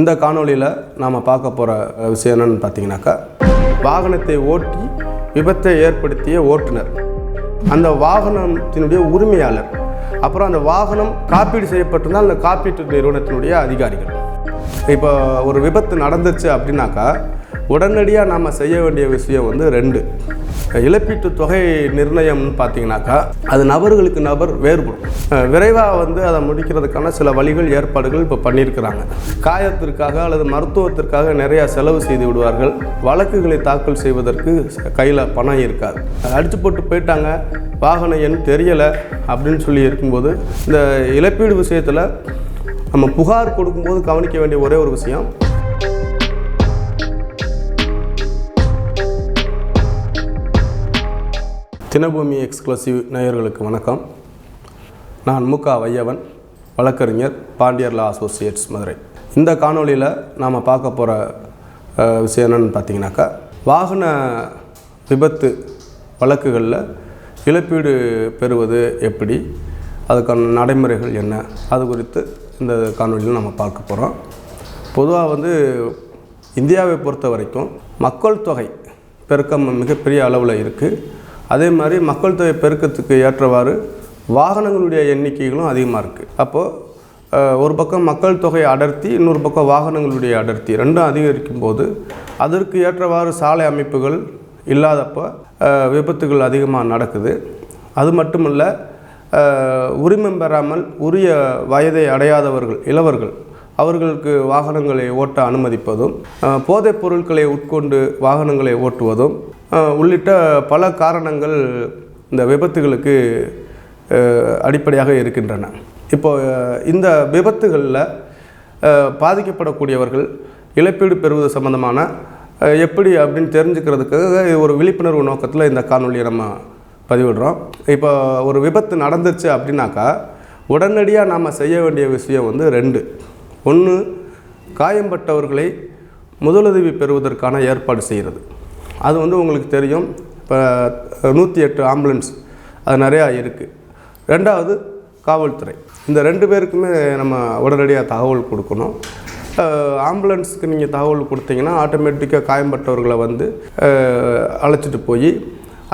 இந்த காணொளியில் நாம் பார்க்க போகிற விஷயம் என்னன்னு பார்த்தீங்கன்னாக்கா வாகனத்தை ஓட்டி விபத்தை ஏற்படுத்திய ஓட்டுநர். அந்த வாகனத்தினுடைய உரிமையாளர். அப்புறம் அந்த வாகனம் காப்பீடு செய்யப்பட்டிருந்தால் அந்த காப்பீட்டு நிறுவனத்தினுடைய அதிகாரிகள். இப்போ ஒரு விபத்து நடந்துச்சு அப்படின்னாக்கா உடனடியாக நாம் செய்ய வேண்டிய விஷயம் வந்து ரெண்டு. இழப்பீட்டு தொகை நிர்ணயம்னு பார்த்தீங்கன்னாக்கா அது நபர்களுக்கு நபர் வேறுபடும். விரைவாக வந்து அதை முடிக்கிறதுக்கான சில வழிகள் ஏற்பாடுகள் இப்போ பண்ணியிருக்கிறாங்க. காயத்திற்காக அல்லது மருத்துவத்திற்காக நிறையா செலவு செய்து விடுவார்கள். வழக்குகளை தாக்கல் செய்வதற்கு கையில் பணம் இருக்காது. அடித்து போட்டு போயிட்டாங்க வாகன எண் தெரியலை அப்படின்னு சொல்லி இருக்கும்போது இந்த இழப்பீடு விஷயத்தில் நம்ம புகார் கொடுக்கும்போது கவனிக்க வேண்டிய ஒரே ஒரு விஷயம் தினபூமி எக்ஸ்க்ளூசிவ் நேயர்களுக்கு வணக்கம். நான் முகா வையவன் வழக்கறிஞர் பாண்டியர் லா அசோசியேட்ஸ் மதுரை. இந்த காணொளியில் நாம் பார்க்க போகிற விஷயம் என்னென்னு பார்த்தீங்கன்னாக்கா வாகன விபத்து வழக்குகளில் இழப்பீடு பெறுவது எப்படி அதுக்கான நடைமுறைகள் என்ன அது குறித்து இந்த காணொளியில் நம்ம பார்க்க போகிறோம் பொதுவாக வந்து இந்தியாவை பொறுத்த வரைக்கும் மக்கள் தொகை பெருக்கம் மிகப்பெரிய அளவில் இருக்குது அதே மாதிரி மக்கள் தொகை பெருக்கத்துக்கு ஏற்றவாறு வாகனங்களுடைய எண்ணிக்கைகளும் அதிகமாக இருக்குது அப்போது ஒரு பக்கம் மக்கள் தொகை அடர்த்தி இன்னொரு பக்கம் வாகனங்களுடைய அடர்த்தி ரெண்டும் அதிகரிக்கும் போது அதற்கு ஏற்றவாறு சாலை அமைப்புகள் இல்லாதப்போ விபத்துகள் அதிகமாக நடக்குது. அது மட்டுமல்ல உரிமம் பெறாமல் உரிய வயதை அடையாதவர்கள் இளவர்கள் அவர்களுக்கு வாகனங்களை ஓட்ட அனுமதிப்பதும் போதைப் பொருட்களை உட்கொண்டு வாகனங்களை ஓட்டுவதும் உள்ளிட்ட பல காரணங்கள் இந்த விபத்துகளுக்கு அடிப்படையாக இருக்கின்றன. இப்போ இந்த விபத்துகளில் பாதிக்கப்படக்கூடியவர்கள் இழப்பீடு பெறுவது சம்பந்தமான எப்படி அப்படின்னு தெரிஞ்சுக்கிறதுக்காக ஒரு விழிப்புணர்வு நோக்கத்தில் இந்த காணொலியை நம்ம பதிவிடுறோம். இப்போ ஒரு விபத்து நடந்துச்சு அப்படின்னாக்கா உடனடியாக நாம் செய்ய வேண்டிய விஷயம் வந்து ரெண்டு. ஒன்று காயம்பட்டவர்களை முதலுதவி பெறுவதற்கான ஏற்பாடு செய்கிறது அது வந்து உங்களுக்கு தெரியும். இப்போ நூற்றி எட்டு ஆம்புலன்ஸ் அது நிறையா இருக்குது ரெண்டாவது காவல்துறை. இந்த ரெண்டு பேருக்குமே நம்ம உடனடியாக தகவல் கொடுக்கணும். ஆம்புலன்ஸுக்கு நீங்கள் தகவல் கொடுத்தீங்கன்னா ஆட்டோமேட்டிக்காக காயம்பட்டவர்களை வந்து அழைச்சிட்டு போய்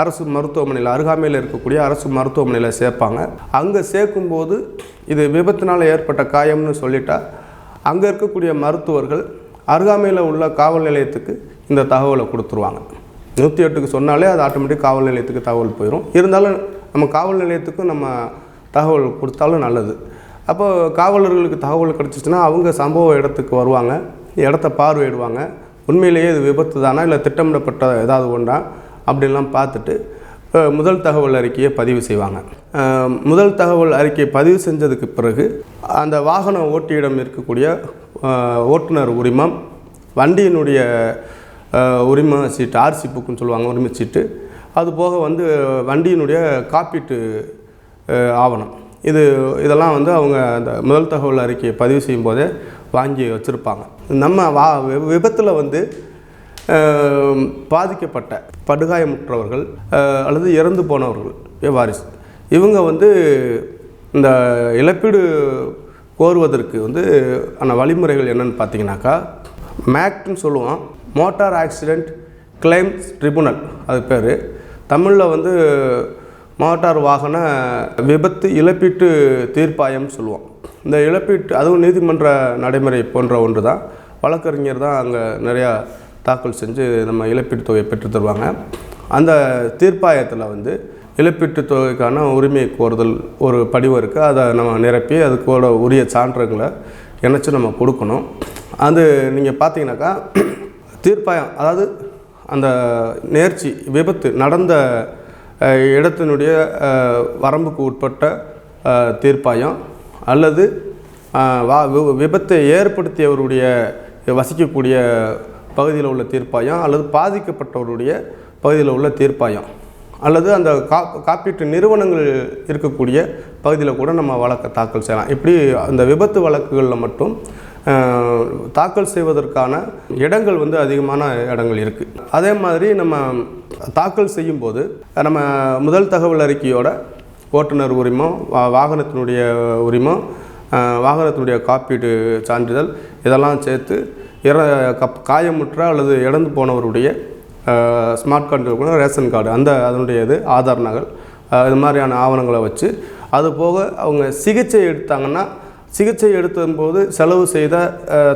அரசு மருத்துவமனையில் அருகாமையில் இருக்கக்கூடிய அரசு மருத்துவமனையில் சேர்ப்பாங்க. அங்கே சேர்க்கும்போது இது விபத்தினால் ஏற்பட்ட காயம்னு சொல்லிட்டா அங்கே இருக்கக்கூடிய மருத்துவர்கள் அருகாமையில் உள்ள காவல் நிலையத்துக்கு இந்த தகவலை கொடுத்துருவாங்க. நூற்றி எட்டுக்கு சொன்னாலே அது ஆட்டோமேட்டிக் காவல் நிலையத்துக்கு தகவல் போயிடும் இருந்தாலும் நம்ம காவல் நிலையத்துக்கும் நம்ம தகவல் கொடுத்தாலும் நல்லது. அப்போ காவலர்களுக்கு தகவல் கிடச்சிச்சின்னா அவங்க சம்பவ இடத்துக்கு வருவாங்க. இடத்த பார்வையிடுவாங்க. உண்மையிலேயே இது விபத்து தானா இல்லை திட்டமிடப்பட்ட ஏதாவது ஒன்றா? அப்படின்லாம் பார்த்துட்டு முதல் தகவல் அறிக்கையை பதிவு செய்வாங்க. முதல் தகவல் அறிக்கையை பதிவு செஞ்சதுக்கு பிறகு அந்த வாகன ஓட்டியிடம் இருக்கக்கூடிய ஓட்டுநர் உரிமம் வண்டியினுடைய உரிம சீட்டு ஆர்சி புக்குன்னு சொல்லுவாங்க உரிமை சீட்டு. அது போக வந்து வண்டியினுடைய காப்பீட்டு ஆவணம். இது இதெல்லாம் வந்து அவங்க அந்த முதல் தகவல் அறிக்கையை பதிவு செய்யும் போதே வாங்கி வச்சுருப்பாங்க. நம்ம வா விபத்தில் வந்து பாதிக்கப்பட்ட படுகாயமுற்றவர்கள் அல்லது இறந்து போனவர்கள் வாரிசு. இவங்க வந்து இந்த இழப்பீடு கோருவதற்கு வந்து ஆன வழிமுறைகள் என்னென்னு பார்த்தீங்கன்னாக்கா மேக்ட்னு சொல்லுவோம். மோட்டார் ஆக்சிடெண்ட் கிளைம்ஸ் ட்ரிபுனல் அது பேர். தமிழில் வந்து மோட்டார் வாகன விபத்து இழப்பீட்டு தீர்ப்பாயம் சொல்லுவோம். இந்த இழப்பீட்டு அதுவும் நீதிமன்ற நடைமுறை போன்ற ஒன்று தான் வழக்கறிஞர் தான் அங்கே நிறையா தாக்கல் செஞ்சு நம்ம இழப்பீட்டு தொகையை பெற்று தருவாங்க. அந்த தீர்ப்பாயத்தில் வந்து இழப்பீட்டு தொகைக்கான உரிமை கோருதல் ஒரு படிவம் இருக்குது அதை நம்ம நிரப்பி அதுக்கோட உரிய சான்றுகளை இணைச்சி நம்ம கொடுக்கணும். அது நீங்கள் பார்த்தீங்கன்னாக்கா தீர்ப்பாயம் அதாவது அந்த நேர்ச்சி விபத்து நடந்த இடத்தினுடைய வரம்புக்கு உட்பட்ட தீர்ப்பாயம் அல்லது வா விபத்தை ஏற்படுத்தியவருடைய வசிக்கக்கூடிய பகுதியில் உள்ள தீர்ப்பாயம் அல்லது பாதிக்கப்பட்டவருடைய பகுதியில் உள்ள தீர்ப்பாயம். அல்லது அந்த கா காப்பீட்டு நிறுவனங்கள் இருக்கக்கூடிய பகுதியில் கூட நம்ம வழக்கை தாக்கல் செய்யலாம். இப்படி அந்த விபத்து வழக்குகளில் மட்டும் தாக்கல் செய்வதற்கான இடங்கள் வந்து அதிகமான இடங்கள் இருக்குது அதே மாதிரி நம்ம தாக்கல் செய்யும்போது நம்ம முதல் தகவல் அறிக்கையோட ஓட்டுநர் உரிமம் வா வாகனத்தினுடைய உரிமம் வாகனத்தினுடைய காப்பீடு சான்றிதழ் இதெல்லாம் சேர்த்து இற கப் காயமுற்ற அல்லது இறந்து போனவருடைய ஸ்மார்ட் கார்டு கூட ரேஷன் கார்டு அந்த அதனுடைய இது ஆதார் நகல். இது மாதிரியான ஆவணங்களை வச்சு அது போக அவங்க சிகிச்சை எடுத்தாங்கன்னா சிகிச்சை எடுத்தபோது செலவு செய்த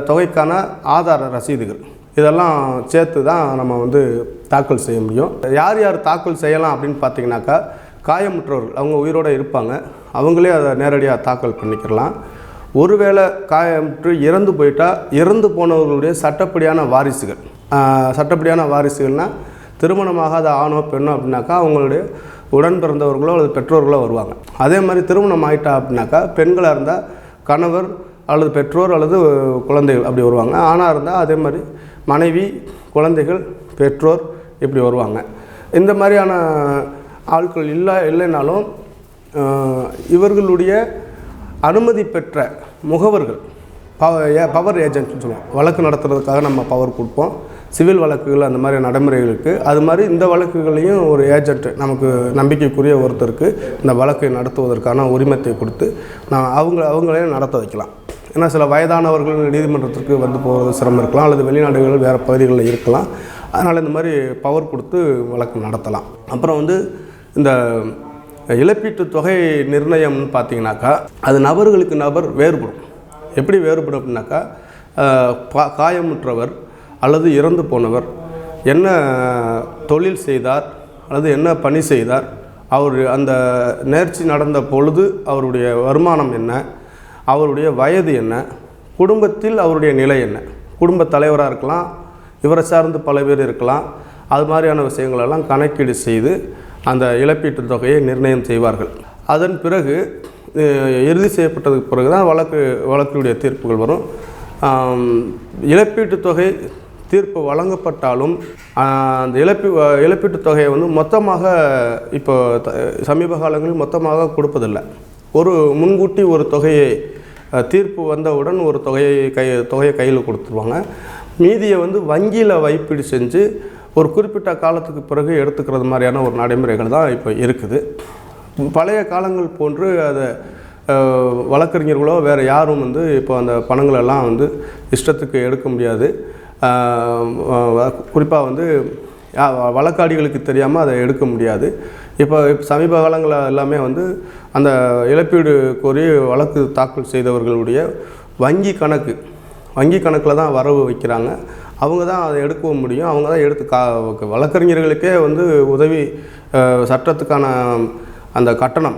தொகைக்கான ஆதார ரசீதுகள். இதெல்லாம் சேர்த்து தான் நம்ம வந்து தாக்கல் செய்ய முடியும். யார் யார் தாக்கல் செய்யலாம் அப்படின்னு பார்த்தீங்கன்னாக்கா காயமுற்றவர்கள் அவங்க உயிரோடு இருப்பாங்க. அவங்களே அதை நேரடியாக தாக்கல் பண்ணிக்கிறலாம் ஒருவேளை காயமுற்று இறந்து போயிட்டால் இறந்து போனவர்களுடைய சட்டப்படியான வாரிசுகள். சட்டப்படியான வாரிசுகள்னால் திருமணமாகாத ஆணோ பெண்ணோ அப்படின்னாக்கா அவங்களுடைய உடன் பிறந்தவர்களோ அல்லது பெற்றோர்களோ வருவாங்க. அதே மாதிரி திருமணம் ஆயிட்டா அப்படின்னாக்கா பெண்களாக இருந்தால் கணவர் அல்லது பெற்றோர் அல்லது குழந்தைகள் அப்படி வருவாங்க. ஆணாக இருந்தால் அதே மாதிரி மனைவி குழந்தைகள் பெற்றோர் இப்படி வருவாங்க. இந்த மாதிரியான ஆட்கள் இல்லை இல்லைனாலும் இவர்களுடைய அனுமதி பெற்ற முகவர்கள் பவர் ஏஜென்ட்னு சொல்லுவோம். வழக்கு நடத்துறதுக்காக நம்ம பவர் கொடுப்போம். சிவில் வழக்குகள் அந்த மாதிரி நடைமுறைகளுக்கு அது மாதிரி இந்த வழக்குகளையும் ஒரு ஏஜென்ட் நமக்கு நம்பிக்கைக்குரிய ஒருத்தருக்கு இந்த வழக்கை நடத்துவதற்கான உரிமத்தை கொடுத்து நான் அவங்க அவங்களையும் நடத்த வைக்கலாம். ஏன்னா சில வயதானவர்கள் நீதிமன்றத்திற்கு வந்து போகிறது சிரமம் இருக்கலாம் அல்லது வெளிநாடுகள் வேறு பகுதிகளில் இருக்கலாம். அதனால் இந்த மாதிரி பவர் கொடுத்து வழக்கு நடத்தலாம். அப்புறம் வந்து இந்த இழப்பீட்டு தொகை நிர்ணயம்னு பார்த்தீங்கன்னாக்கா அது நபர்களுக்கு நபர் வேறுபடும். எப்படி வேறுபடும் அப்படின்னாக்கா காயமுற்றவர் அல்லது இறந்து போனவர் என்ன தொழில் செய்தார் அல்லது என்ன பணி செய்தார் அவர் அந்த நேர்ச்சி நடந்த பொழுது அவருடைய வருமானம் என்ன அவருடைய வயது என்ன குடும்பத்தில் அவருடைய நிலை என்ன குடும்ப தலைவராக இருக்கலாம் இவரை சார்ந்து பல பேர் இருக்கலாம் அது மாதிரியான விஷயங்களெல்லாம் கணக்கீடு செய்து அந்த இழப்பீட்டுத் தொகையை நிர்ணயம் செய்வார்கள். அதன் பிறகு இறுதி செய்யப்பட்டதுக்கு பிறகு தான் வழக்கு வழக்குடைய தீர்ப்புகள் வரும். இழப்பீட்டுத் தொகை தீர்ப்பு வழங்கப்பட்டாலும் அந்த இழப்பீ இழப்பீட்டுத் தொகையை வந்து மொத்தமாக இப்போ த- சமீப காலங்களில் மொத்தமாக கொடுப்பதில்லை. ஒரு முன்கூட்டி ஒரு தொகையை தீர்ப்பு வந்தவுடன் ஒரு தொகையை கை தொகையை கையில் கொடுத்துருவாங்க. மீதியை வந்து வங்கியில் வைப்பீடு செஞ்சு ஒரு குறிப்பிட்ட காலத்துக்கு பிறகு எடுத்துக்கிறது மாதிரியான ஒரு நடைமுறைகள் தான் இப்போ இருக்குது. பழைய காலங்கள் போன்று அதை வழக்கறிஞர்களோ வேறு யாரும் வந்து இப்போ அந்த பணங்களெல்லாம் வந்து இஷ்டத்துக்கு எடுக்க முடியாது. குறிப்பாக வந்து வழக்காடிகளுக்கு தெரியாமல் அதை எடுக்க முடியாது. இப்போ சமீப காலங்களில் எல்லாமே வந்து அந்த இழப்பீடு கோரி வழக்கு தாக்கல் செய்தவர்களுடைய வங்கி கணக்கு வங்கி கணக்கில் தான் வரவு வைக்கிறாங்க. அவங்க தான் அதை எடுக்கவும் முடியும். அவங்க தான் எடுத்து கா வழக்கறிஞர்களுக்கே வந்து உதவி சட்டத்துக்கான அந்த கட்டணம்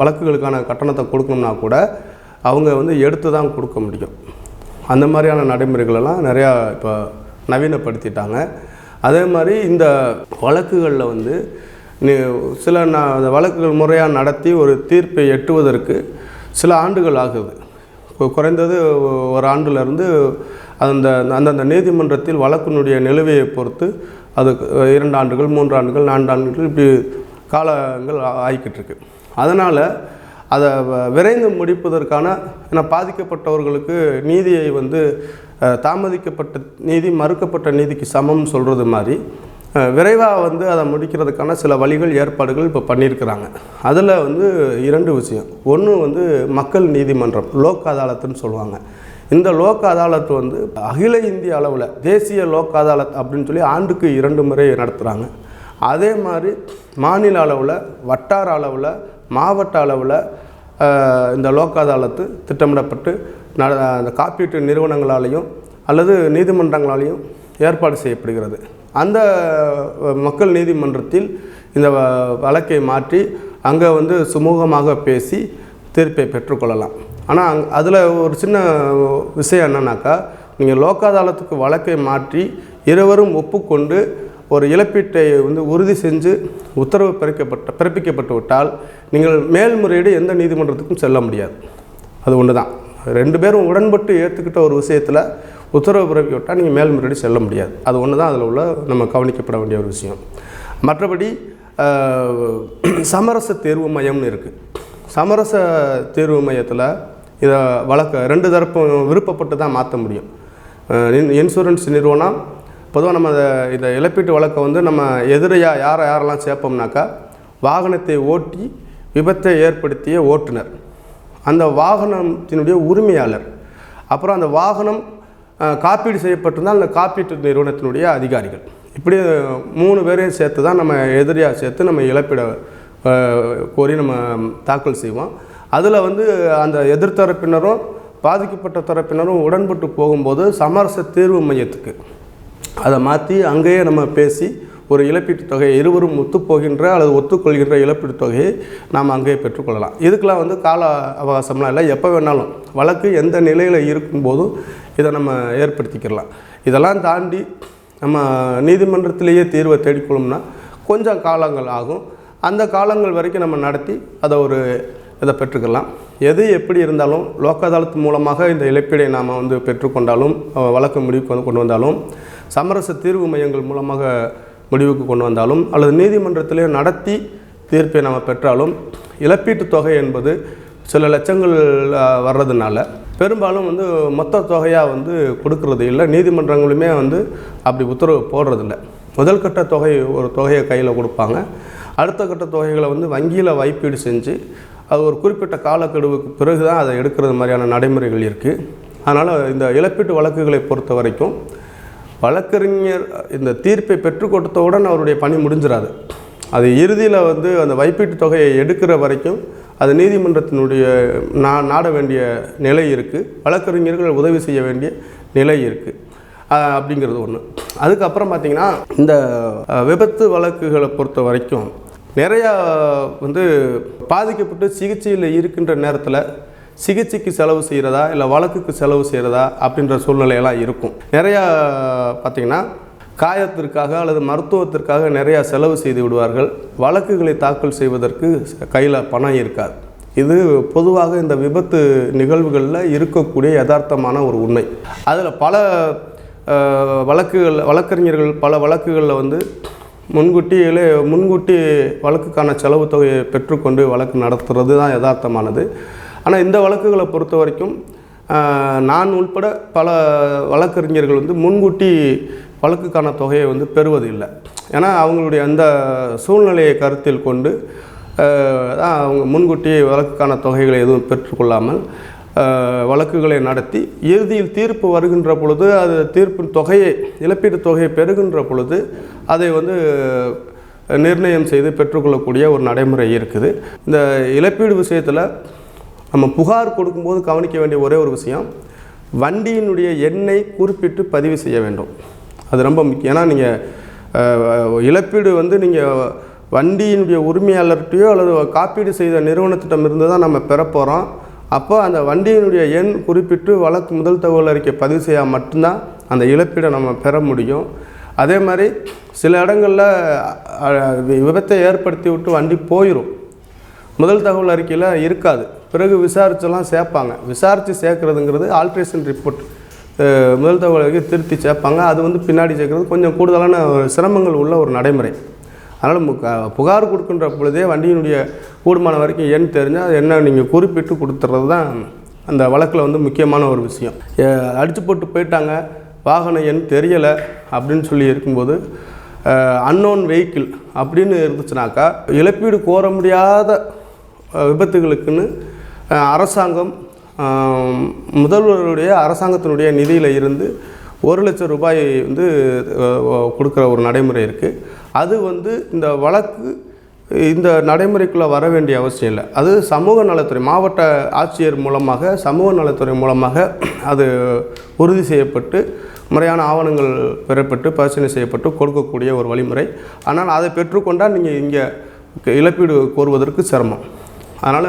வழக்குகளுக்கான கட்டணத்தை கொடுக்கணும்னா கூட அவங்க வந்து எடுத்து தான் கொடுக்க முடியும். அந்த மாதிரியான நடைமுறைகளெல்லாம் நிறையா இப்போ நவீனப்படுத்திட்டாங்க. அதே மாதிரி இந்த வழக்குகளில் வந்து சில ந அந்த வழக்குகள் முறையாக நடத்தி ஒரு தீர்ப்பை எட்டுவதற்கு சில ஆண்டுகள் ஆகுது. குறைந்தது ஒரு ஆண்டுலேருந்து அந்த அந்தந்த நீதிமன்றத்தில் வழக்கினுடைய நிலுவையை பொறுத்து அது இரண்டு ஆண்டுகள் மூன்று ஆண்டுகள் நான்கு ஆண்டுகள் இப்படி காலங்கள் ஆகிக்கிட்டு இருக்கு. அதனால் அதை வ- விரைந்து முடிப்பதற்கான ஏன்னா பாதிக்கப்பட்டவர்களுக்கு நீதியை வந்து தாமதிக்கப்பட்ட நீதி மறுக்கப்பட்ட நீதிக்கு சமம் சொல்கிறது மாதிரி விரைவாக வந்து அதை முடிக்கிறதுக்கான சில வழிகள் ஏற்பாடுகள் இப்போ பண்ணியிருக்கிறாங்க. அதில் வந்து இரண்டு விஷயம். ஒன்று வந்து மக்கள் நீதிமன்றம் லோக் அதாலத்துன்னு சொல்லுவாங்க. இந்த லோக் அதாலத் வந்து அகில இந்திய அளவில் தேசிய லோக் அதாலத் அப்படின்னு சொல்லி ஆண்டுக்கு இரண்டு முறை நடத்துகிறாங்க அதே மாதிரி மாநில அளவில் வட்டார அளவில் மாவட்ட அளவில் இந்த லோக் அதாலத்து திட்டமிடப்பட்டு நட அந்த காப்பீட்டு நிறுவனங்களாலேயும் அல்லது நீதிமன்றங்களாலேயும் ஏற்பாடு செய்யப்படுகிறது. அந்த மக்கள் நீதிமன்றத்தில் இந்த வ- வழக்கை மாற்றி அங்கே வந்து சுமூகமாக பேசி தீர்ப்பை பெற்றுக்கொள்ளலாம். ஆனால் அங் அதில் ஒரு சின்ன விஷயம் என்னன்னாக்கா நீங்கள் லோக் அதாலத்துக்கு வழக்கை மாற்றி இருவரும் ஒப்புக்கொண்டு ஒரு இழப்பீட்டை வந்து உறுதி செஞ்சு உத்தரவு பிறக்கப்பட்ட பிறப்பிக்கப்பட்டு விட்டால் நீங்கள் மேல்முறையீடு எந்த நீதிமன்றத்துக்கும் செல்ல முடியாது. அது ஒன்று தான். ரெண்டு பேரும் உடன்பட்டு ஏற்றுக்கிட்ட ஒரு விஷயத்தில் உத்தரவு பிறப்பி விட்டால் நீங்கள் மேல்முறையீடு செல்ல முடியாது. அது ஒன்று தான் அதில் உள்ள நம்ம கவனிக்கப்பட வேண்டிய ஒரு விஷயம். மற்றபடி சமரச தேர்வு மையம்னு இருக்குது சமரச தேர்வு மையத்தில் இதை வழக்க ரெண்டு தரப்பும் விருப்பப்பட்டு தான் மாற்ற முடியும். இன்- இன்சூரன்ஸ் நிறுவனம் பொதுவாக நம்ம அதை இந்த இழப்பீட்டு வழக்கை வந்து நம்ம எதிரையாக யாரை யாரெல்லாம் சேர்ப்போம்னாக்கா வாகனத்தை ஓட்டி விபத்தை ஏற்படுத்திய ஓட்டுநர். அந்த வாகனத்தினுடைய உரிமையாளர். அப்புறம் அந்த வாகனம் காப்பீடு செய்யப்பட்டிருந்தால் அந்த காப்பீட்டு நிறுவனத்தினுடைய அதிகாரிகள். இப்படி மூணு பேரையும் சேர்த்து தான் நம்ம எதிரியாக சேர்த்து நம்ம இழப்பீட கோரி நம்ம தாக்கல் செய்வோம். அதில் வந்து அந்த எதிர்த்தரப்பினரும் பாதிக்கப்பட்ட தரப்பினரும் உடன்பட்டு போகும்போது சமரச தீர்வு மையத்துக்கு அதை மாற்றி அங்கேயே நம்ம பேசி ஒரு இழப்பீட்டுத் தொகையை இருவரும் ஒத்துப்போகின்ற அல்லது ஒத்துக்கொள்கின்ற இழப்பீட்டுத் தொகையை நாம் அங்கேயே பெற்றுக்கொள்ளலாம். இதுக்கெலாம் வந்து கால அவகாசம்லாம் இல்லை. எப்போ வேணாலும் வழக்கு எந்த நிலையில் இருக்கும்போதும் இதை நம்ம ஏற்படுத்திக்கிடலாம் இதெல்லாம் தாண்டி நம்ம நீதிமன்றத்திலேயே தீர்வை தேடிக்கொள்ளோம்னா கொஞ்சம் காலங்கள் ஆகும். அந்த காலங்கள் வரைக்கும் நம்ம நடத்தி அதை ஒரு இதை பெற்றுக்கலாம். எது எப்படி இருந்தாலும் லோக் மூலமாக இந்த இழப்பீடை நாம் வந்து பெற்றுக்கொண்டாலும் வழக்கு முடிவுக்கு வந்து கொண்டு வந்தாலும் சமரச தீர்வு மையங்கள் மூலமாக முடிவுக்கு கொண்டு வந்தாலும் அல்லது நீதிமன்றத்திலே நடத்தி தீர்ப்பை நாம் பெற்றாலும் இழப்பீட்டுத் தொகை என்பது சில லட்சங்கள் வர்றதுனால பெரும்பாலும் வந்து மொத்த தொகையாக வந்து கொடுக்கறது இல்லை. நீதிமன்றங்களுமே வந்து அப்படி உத்தரவு போடுறதில்ல. முதல் கட்ட தொகை ஒரு தொகையை கையில் கொடுப்பாங்க. அடுத்த கட்ட தொகைகளை வந்து வங்கியில் வைப்பீடு செஞ்சு அது ஒரு குறிப்பிட்ட காலக்கெடுவுக்கு பிறகு தான் அதை எடுக்கிறது மாதிரியான நடைமுறைகள் இருக்குது அதனால் இந்த இழப்பீட்டு வழக்குகளை பொறுத்த வரைக்கும் வழக்கறிஞர் இந்த தீர்ப்பை பெற்றுக் கொடுத்தவுடன் அவருடைய பணி முடிஞ்சிடாது அது இறுதியில் வந்து அந்த வைப்பீட்டு தொகையை எடுக்கிற வரைக்கும் அது நீதிமன்றத்தினுடைய நா நாட வேண்டிய நிலை இருக்குது வழக்கறிஞர்கள் உதவி செய்ய வேண்டிய நிலை இருக்குது அப்படிங்கிறது ஒன்று அதுக்கப்புறம் பார்த்திங்கன்னா இந்த விபத்து வழக்குகளை பொறுத்த வரைக்கும் நிறையா வந்து பாதிக்கப்பட்டு சிகிச்சையில் இருக்கின்ற நேரத்தில் சிகிச்சைக்கு செலவு செய்கிறதா இல்லை வழக்குக்கு செலவு செய்கிறதா அப்படின்ற சூழ்நிலையெல்லாம் இருக்கும். நிறையா பார்த்திங்கன்னா காயத்திற்காக அல்லது மருத்துவத்திற்காக நிறையா செலவு செய்து விடுவார்கள். வழக்குகளை தாக்கல் செய்வதற்கு கையில் பணம் இருக்காது. இது பொதுவாக இந்த விபத்து நிகழ்வுகளில் இருக்கக்கூடிய யதார்த்தமான ஒரு உண்மை. அதில் பல வழக்குகள் வழக்கறிஞர்கள் பல வழக்குகளில் வந்து முன்கூட்டியிலே முன்கூட்டி வழக்குக்கான செலவு தொகையை பெற்றுக்கொண்டு வழக்கு நடத்துறது தான் யதார்த்தமானது. ஆனால் இந்த வழக்குகளை பொறுத்த வரைக்கும் நான் உள்பட பல வழக்கறிஞர்கள் வந்து முன்கூட்டி வழக்குக்கான தொகையை வந்து பெறுவது இல்லை ஏன்னா அவங்களுடைய அந்த சூழ்நிலையை கருத்தில் கொண்டு தான் அவங்க முன்கூட்டி வழக்குக்கான தொகைகளை எதுவும் பெற்றுக்கொள்ளாமல் வழக்குகளை நடத்தி இறுதியில் தீர்ப்பு வருகின்ற பொழுது அது தீர்ப்பின் தொகையை இழப்பீட்டு தொகையை பெறுகின்ற பொழுது அதை வந்து நிர்ணயம் செய்து பெற்றுக்கொள்ளக்கூடிய ஒரு நடைமுறை இருக்குது. இந்த இழப்பீடு விஷயத்தில் நம்ம புகார் கொடுக்கும்போது கவனிக்க வேண்டிய ஒரே ஒரு விஷயம் வண்டியினுடைய எண்ணை குறிப்பிட்டு பதிவு செய்ய வேண்டும். அது ரொம்ப முக்கியம். ஏன்னா நீங்கள் இழப்பீடு வந்து நீங்கள் வண்டியினுடைய உரிமையாளர்கிட்டயோ அல்லது காப்பீடு செய்த நிறுவனத்திடமிருந்து தான் நம்ம பெறப்போகிறோம் அப்போ அந்த வண்டியினுடைய எண் குறிப்பிட்டு வழக்கு முதல் தகவல் அறிக்கை பதிவு செய்யால் மட்டும்தான் அந்த இழப்பீடை நம்ம பெற முடியும். அதே மாதிரி சில இடங்களில் விபத்தை ஏற்படுத்தி விட்டு வண்டி போயிடும் முதல் தகவல் அறிக்கையில் இருக்காது. பிறகு விசாரிச்செல்லாம் சேர்ப்பாங்க. விசாரித்து சேர்க்குறதுங்கிறது ஆல்ட்ரேஷன் ரிப்போர்ட் முதல் தகவல் அறிக்கை திருத்தி சேர்ப்பாங்க. அது வந்து பின்னாடி சேர்க்குறது கொஞ்சம் கூடுதலான ஒரு சிரமங்கள் உள்ள ஒரு நடைமுறை. அதனால் முக்க புகார் கொடுக்கின்ற பொழுதே வண்டியினுடைய கூடுமான வரைக்கும் எண் தெரிஞ்சால் அது என்ன நீங்கள் குறிப்பிட்டு கொடுத்துறது தான் அந்த வழக்கில் வந்து முக்கியமான ஒரு விஷயம். அடித்து போட்டு போயிட்டாங்க. வாகன எண் தெரியலை அப்படின்னு சொல்லி இருக்கும்போது அன்னோன் வெஹிக்கிள் அப்படின்னு இருந்துச்சுனாக்கா இழப்பீடு கோர முடியாத விபத்துகளுக்குன்னு அரசாங்கம் முதல்வருடைய அரசாங்கத்தினுடைய நிதியில் இருந்து ஒரு லட்சம் ரூபாய் வந்து கொடுக்குற ஒரு நடைமுறை இருக்குது அது வந்து இந்த வழக்கு இந்த நடைமுறைக்குள்ளே வர வேண்டிய அவசியம் இல்லை. அது சமூக நலத்துறை மாவட்ட ஆட்சியர் மூலமாக சமூக நலத்துறை மூலமாக அது உறுதி செய்யப்பட்டு முறையான ஆவணங்கள் பெறப்பட்டு பரிசீலனை செய்யப்பட்டு கொடுக்கக்கூடிய ஒரு வழிமுறை. ஆனால் அதை பெற்றுக்கொண்டால் நீங்கள் இங்கே இழப்பீடு கோருவதற்கு சிரமம். அதனால்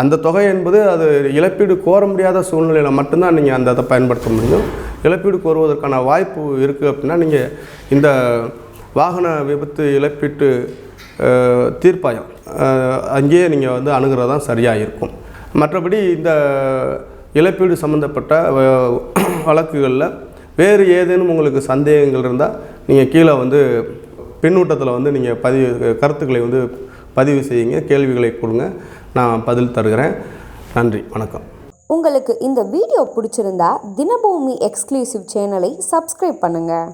அந்த தொகை என்பது அது இழப்பீடு கோர முடியாத சூழ்நிலையில் மட்டும்தான் நீங்கள் அந்த அதை பயன்படுத்த முடியும். இழப்பீடு கோருவதற்கான வாய்ப்பு இருக்குது அப்படின்னா நீங்கள் இந்த வாகன விபத்து இழப்பீட்டு தீர்ப்பாயம் அங்கேயே நீங்கள் வந்து அணுகிறது தான் சரியாக இருக்கும். மற்றபடி இந்த இழப்பீடு சம்மந்தப்பட்ட வழக்குகளில் வேறு ஏதேனும் உங்களுக்கு சந்தேகங்கள் இருந்தால் நீங்கள் கீழே வந்து பின்னூட்டத்தில் வந்து நீங்கள் பதிவு கருத்துக்களை வந்து பதிவு செய்யுங்க கேள்விகளை கொடுங்க. நான் பதில் தருகிறேன். நன்றி வணக்கம். உங்களுக்கு இந்த வீடியோ பிடிச்சிருந்தா தினபூமி எக்ஸ்க்ளூசிவ் சேனலை சப்ஸ்கிரைப் பண்ணுங்கள்